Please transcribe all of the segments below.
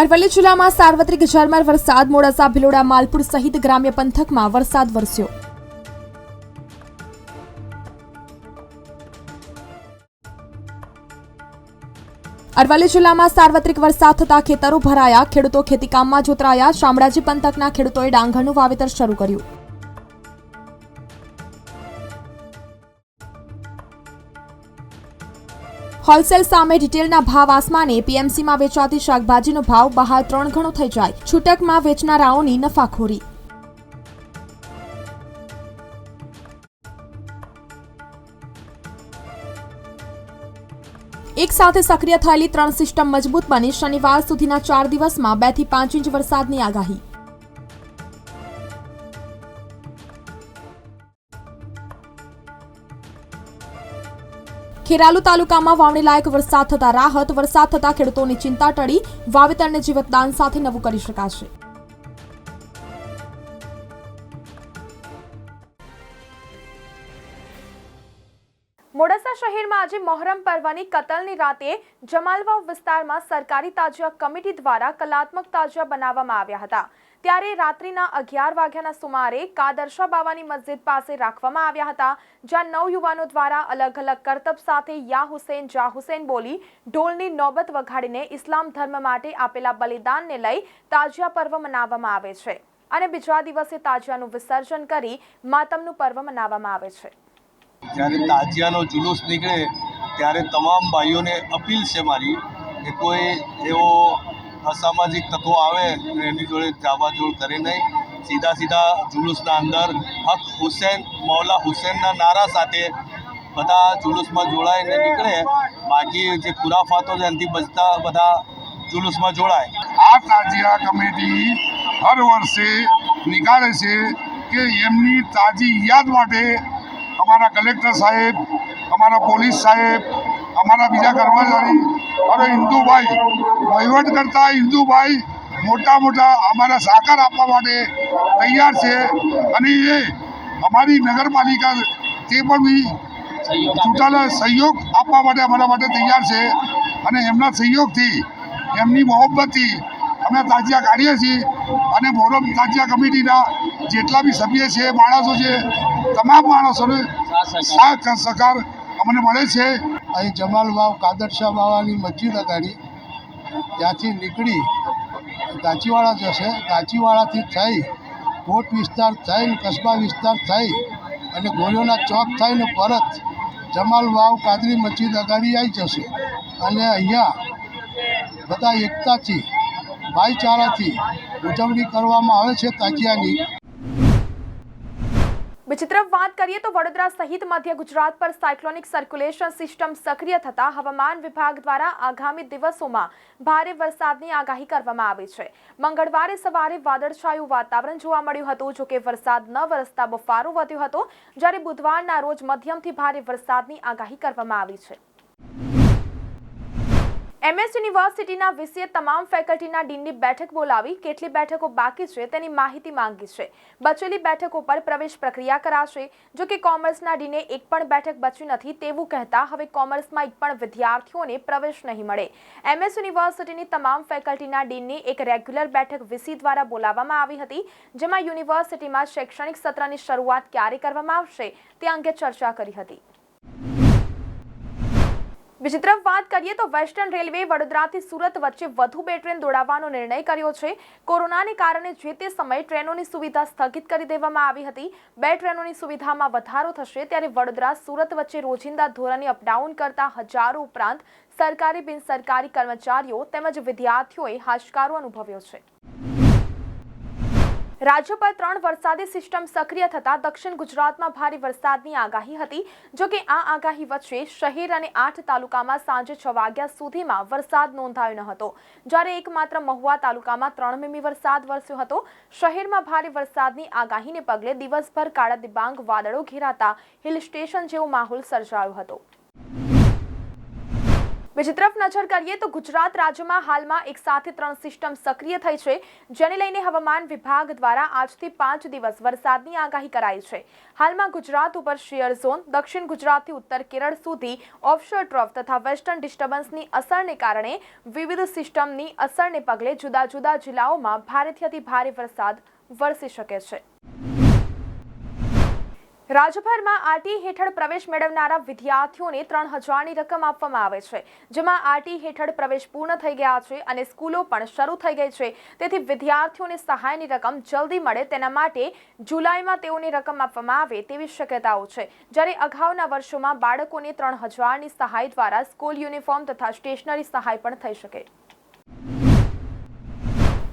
અરવલ્લી જિલ્લામાં સાર્વત્રિક ઝરમર વરસાદ, મોડાસા, ભિલોડા, માલપુર સહિત ગ્રામ્ય પંથકમાં વરસાદ વરસ્યો. અરવલ્લી જિલ્લામાં સાર્વત્રિક વરસાદ થતા ખેતરો ભરાયા, ખેડૂતો ખેતીકામમાં જોતરાયા, શામળાજી પંથકના ખેડૂતોએ ડાંગરનું વાવેતર શરૂ કર્યું. હોલસેલ સામે રિટેલના ભાવ આસમાને પીએમસીમાં વેચાતી શાકભાજીનો ભાવ બહાર ત્રણ ગણો થઈ જાય. છૂટકમાં વેચનારાઓની નફાખોરી. એક સાથે સક્રિય થયેલી ત્રણ સિસ્ટમ મજબૂત બની શનિવાર સુધીના ચાર દિવસમાં બેથી પાંચ ઇંચ વરસાદની આગાહી. ખેરાલુ તાલુકામાં વાવણી લાયક વરસાદ થતા રાહત, વરસાદ થતા ખેડૂતોની ચિંતા ટળી વાવેતરને જીવતદાન સાથે નવું કરી શકાશે. મોડાસા શહેરમાં આજે મોહરમ પર્વની કતલની રાતે જમાલવાવ વિસ્તારમાં સરકારી તાજિયા કમિટી દ્વારા કલાત્મક તાજિયા બનાવવામાં આવ્યા હતા. ત્યારે રાત્રિના અગિયાર વાગ્યાના સુમારે કાદરશા બાવાની મસ્જિદ પાસે રાખવામાં આવ્યા હતા, જ્યાં નવ યુવાનો દ્વારા અલગ અલગ કરતબ સાથે યા હુસેન, જા હુસેન બોલી ઢોલની નોબત વગાડીને ઇસ્લામ ધર્મ માટે આપેલા બલિદાનને લઈ તાજિયા પર્વ મનાવવામાં આવે છે અને બીજા દિવસે તાજિયાનું વિસર્જન કરી માતમનું પર્વ મનાવવામાં આવે છે. જ્યારે તાજિયાનો જુલુસ નીકળે, ત્યારે તમામ ભાઈઓને અપીલ છે મારી કે કોઈ એવો અસામાજિક તત્વો આવે એની જોડે જાબાજોડ કરે નહીં. સીધા સીધા જુલુસના અંદર હક હુસેન, મૌલા હુસેનના નારા સાથે બધા જુલુસમાં જોડાઈને નીકળે. બાકી જે ખુરાફાતો છે એનાથી બચતા બધા જુલુસમાં જોડાય. આ તાજિયા કમિટી હર વર્ષે નીકાળે છે કે એમની તાજી યાદ માટે અમારા કલેક્ટર સાહેબ, અમારા પોલીસ સાહેબ અમારા બીજા કર્મચારી અને હિન્દુભાઈ વહીવટ કરતા હિન્દુભાઈ મોટા મોટા અમારા સહકાર આપવા માટે તૈયાર છે. અને એ અમારી નગરપાલિકા તે પણ બી ચૂંટાયેલા સહયોગ આપવા માટે અમારા માટે તૈયાર છે. અને એમના સહયોગથી, એમની મોહબ્બતથી અમે તાજિયા કાઢીએ છીએ. અને મોરમ તાજિયા કમિટીના જેટલા બી સભ્ય છે, માણસો છે, તમામ માણસોને સાથ સહકાર અમને મળે છે. અહીં જમાલ વાવ કાદરશાહ બાવાની મસ્જિદ અગાડી. ત્યાંથી નીકળી ગાચીવાડા જશે. ગાચીવાડાથી થઈ કોટ વિસ્તાર થઈને કસ્બા વિસ્તાર થઈ અને ગોળીઓના ચોક થઈને પરત જમાલ વાવ, કાદરી મસ્જિદ અગાડી આવી જશે. અને અહીંયા બધા એકતાથી, ભાઈચારાથી ઉજવણી કરવામાં આવે છે તાજિયાની. બીજી વાત કરીએ તો વડોદરા સહિત મધ્ય ગુજરાત પર સાયક્લોનિક સર્ક્યુલેશન સિસ્ટમ સક્રિય થતા હવામાન વિભાગ દ્વારા આગામી દિવસોમાં ભારે વરસાદની આગાહી કરવામાં આવી છે. મંગળવારે સવારે વાદળછાયું વાતાવરણ જોવા મળ્યું હતું જોકે વરસાદ ન વરસતા બફારો વધ્યો હતો, જ્યારે બુધવારના રોજ મધ્યમથી ભારે વરસાદની આગાહી કરવામાં આવી છે. એમએસ યુનિવર્સિટીના વીસીએ તમામ ફેકલ્ટીના ડીનની બેઠક બોલાવી કેટલી બેઠકો બાકી છે તેની માહિતી માંગી છે. બચેલી બેઠકો પર પ્રવેશ પ્રક્રિયા કરાશે. જો કે કોમર્સના ડીને એક પણ બેઠક બચી નથી તેવું કહેતા હવે કોમર્સમાં એક પણ વિદ્યાર્થીઓને પ્રવેશ નહીં મળે. એમએસ યુનિવર્સિટીની તમામ ફેકલ્ટીના ડીનની એક રેગ્યુલર બેઠક વીસી દ્વારા બોલાવવામાં આવી હતી, જેમાં યુનિવર્સિટીમાં શૈક્ષણિક સત્રની શરૂઆત ક્યારે કરવામાં આવશે તે અંગે ચર્ચા કરી હતી. બીજી તરફ વાત કરીએ તો વેસ્ટર્ન રેલવે વડોદરાથી સુરત વચ્ચે વધુ બે ટ્રેન દોડાવવાનો નિર્ણય કર્યો છે. કોરોનાને કારણે જે તે સમયે ટ્રેનોની સુવિધા સ્થગિત કરી દેવામાં આવી હતી, બે ટ્રેનોની સુવિધામાં વધારો થશે ત્યારે વડોદરા, સુરત વચ્ચે રોજિંદા ધોરણે અપડાઉન કરતા હજારો ઉપરાંત સરકારી બિનસરકારી કર્મચારીઓ તેમજ વિદ્યાર્થીઓએ હાશકારો અનુભવ્યો છે. રાજ્ય પર ત્રણ વરસાદી સિસ્ટમ સક્રિય થતા દક્ષિણ ગુજરાતમાં ભારે વરસાદની આગાહી હતી. જો કે આ આગાહી વચ્ચે શહેર અને આઠ તાલુકામાં સાંજે છ વાગ્યા સુધીમાં વરસાદ નોંધાયો ન હતો. જ્યારે એકમાત્ર મહુવા તાલુકામાં ત્રણ મીમી વરસાદ વરસ્યો હતો. શહેરમાં ભારે વરસાદની આગાહીને પગલે દિવસભર કાળા દિબાંગ વાદળો ઘેરાતા હિલ સ્ટેશન જેવો માહોલ સર્જાયો હતો. બીજી તરફ નજર કરીએ તો ગુજરાત રાજ્યમાં હાલમાં એક સાથે ત્રણ સિસ્ટમ સક્રિય થઈ છે, જેને લઈને હવામાન વિભાગ દ્વારા આજથી પાંચ દિવસ વરસાદની આગાહી કરાઈ છે. હાલમાં ગુજરાત ઉપર શિયર ઝોન, દક્ષિણ ગુજરાતથી ઉત્તર કેરળ સુધી ઓફશોર ટ્રફ તથા વેસ્ટર્ન ડિસ્ટર્બન્સની અસરને કારણે વિવિધ સિસ્ટમની અસરને પગલે જુદા જુદા જિલ્લાઓમાં ભારેથી અતિ ભારે વરસાદ વરસી શકે છે. રાજ્યભરમાં આરટી હેઠળ પ્રવેશ મેળવનારા વિદ્યાર્થીઓને ત્રણ હજારની રકમ આપવામાં આવે છે, જેમાં આરટી હેઠળ પ્રવેશ પૂર્ણ થઈ ગયા છે અને સ્કૂલો પણ શરૂ થઈ ગઈ છે. તેથી વિદ્યાર્થીઓને સહાયની રકમ જલ્દી મળે તેના માટે જુલાઈમાં તેઓને રકમ આપવામાં આવે તેવી શક્યતાઓ છે. જ્યારે અગાઉના વર્ષોમાં બાળકોને ત્રણ હજારની સહાય દ્વારા સ્કૂલ યુનિફોર્મ તથા સ્ટેશનરી સહાય પણ થઈ શકે.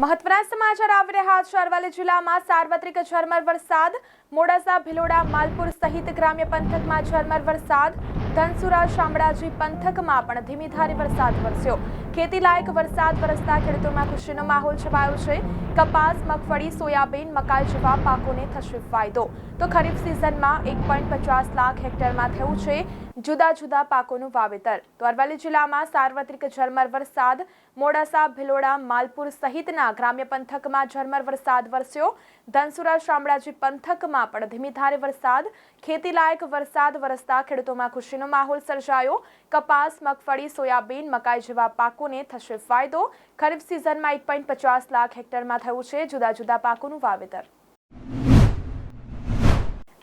મહત્વના સમાચાર આવી રહ્યા છે. અરવલ્લી જિલ્લામાં સાર્વત્રિક ઝરમર વરસાદ, મોડાસા, ભિલોડા, માલપુર સહિત ગ્રામ્ય પંથકમાં ઝરમર વરસાદ, ધનસુરા, શામળાજી પંથકમાં પણ ધીમી ધારે વરસાદ વરસ્યો. ખેતીલાયક વરસાદ વરસતા ખેડૂતોમાં ખુશીનો માહોલ છવાયો છે. કપાસ, મગફળી, સોયાબીન, મકાઈ જેવા પાકોને થશે ફાયદો. તો ખરીફ સિઝનમાં એક પોઈન્ટ પચાસ લાખ હેક્ટરમાં થયું છે. જુદા જુદા પાકોનું વાવેતર. તો અરવલ્લી જિલ્લામાં સાર્વત્રિક ઝરમર વરસાદ, મોડાસા, ભિલોડા, માલપુર સહિતના ગ્રામ્ય પંથકમાં ઝરમર વરસાદ વરસ્યો. ધનસુરા, શામળાજી પંથકમાં પણ ધીમી ધારે વરસાદ. ખેતીલાયક વરસાદ વરસતા ખેડૂતોમાં ખુશીનો માહોલ સર્જાયો. કપાસ, મગફળી, સોયાબીન મકાઈ જેવા પાકોને થશે ફાયદો. ખરીફ સિઝનમાં એક પોઈન્ટ પચાસ લાખ હેક્ટરમાં થયું છે. જુદા જુદા પાકોનું વાવેતર.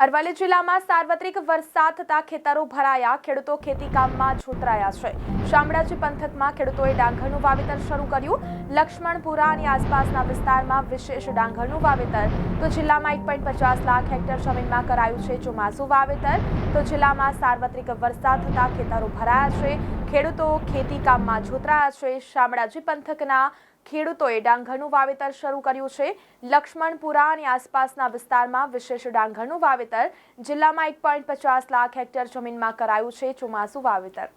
અરવલ્લી જિલ્લામાં સાર્વત્રિક વરસાદ થતા ખેતરો ભરાયા. ખેડૂતો ખેતી કામમાં જોતરાયા છે. શામળાજી પંથકમાં ખેડૂતોએ ડાંગરનું વાવેતર શરૂ કર્યું. લક્ષ્મણપુરા અને આસપાસના વિસ્તારમાં વિશેષ ડાંગરનું વાવેતર. તો જિલ્લામાં એક પોઈન્ટ પચાસ લાખ હેક્ટર જમીનમાં કરાયું છે ચોમાસું વાવેતર. તો જિલ્લામાં સાર્વત્રિક વરસાદ થતા ખેતરો ભરાયા છે. ખેડૂતો ખેતી કામમાં જોતરાયા છે. શામળાજી પંથકના ખેડૂતોએ ડાંગરનું વાવેતર શરૂ કર્યું છે. લક્ષ્મણપુરા અને આસપાસના વિસ્તારમાં વિશેષ ડાંગરનું વાવેતર. જિલ્લામાં એક પોઈન્ટ પચાસ લાખ હેક્ટર જમીનમાં કરાયું છે ચોમાસું વાવેતર.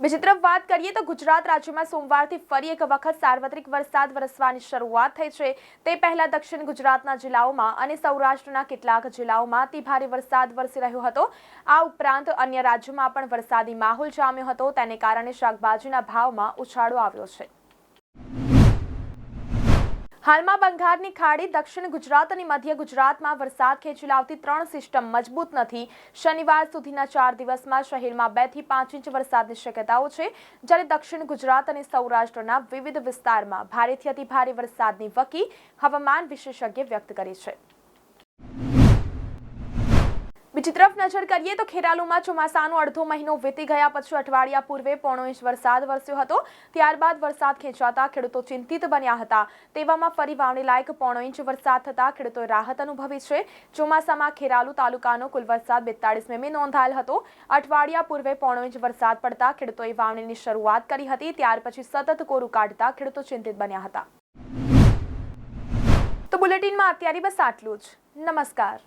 બીજી તરફ વાત કરીએ તો ગુજરાત રાજ્યમાં સોમવારથી ફરી એક વખત સાર્વત્રિક વરસાદ વરસવાની શરૂઆત થઈ છે. તે પહેલા દક્ષિણ ગુજરાતના જિલ્લાઓમાં અને સૌરાષ્ટ્રના કેટલાક જિલ્લાઓમાં અતિ ભારે વરસાદ વરસી રહ્યો હતો. આ ઉપરાંત અન્ય રાજ્યોમાં પણ વરસાદી માહોલ જામ્યો હતો. તેને કારણે શાકભાજીના ભાવમાં ઉછાળો આવ્યો છે. હાલમાં બંગાળની ખાડી, દક્ષિણ ગુજરાત અને મધ્ય ગુજરાતમાં વરસાદ ખેંચી લાવતી ત્રણ સિસ્ટમ મજબૂત નથી. શનિવાર સુધીના ચાર દિવસમાં શહેરમાં બેથી પાંચ ઇંચ વરસાદની શક્યતાઓ છે, જ્યારે દક્ષિણ ગુજરાત અને સૌરાષ્ટ્રના વિવિધ વિસ્તારમાં ભારેથી અતિભારે વરસાદની વકી હવામાન વિશેષજ્ઞ વ્યક્ત કરી છે. બીજી તરફ નજર કરીએ તો ખેરાલુમાં ચોમાસાનો અડધો મહિનો વીતી ગયા પછી અઠવાડિયા પૂર્વે પોણો ઇંચ વરસાદ વરસ્યો હતો. ત્યારબાદ વરસાદ ખેંચાતા ખેડૂતો ચિંતિત બન્યા હતા. તેવામાં ફરી વાવણી લાયક પોણો ઇંચ વરસાદ થતા ખેડૂતોએ રાહત અનુભવી છે. ચોમાસામાં ખેરાલુ તાલુકાનો કુલ વરસાદ બેતાળીસ મીમી નોંધાયેલ હતો. અઠવાડિયા પૂર્વે પોણો ઇંચ વરસાદ પડતા ખેડૂતોએ વાવણીની શરૂઆત કરી હતી. ત્યાર પછી સતત કોરું કાઢતા ખેડૂતો ચિંતિત બન્યા હતા. તો બુલેટિનમાં અત્યારે બસ આટલું જ. નમસ્કાર.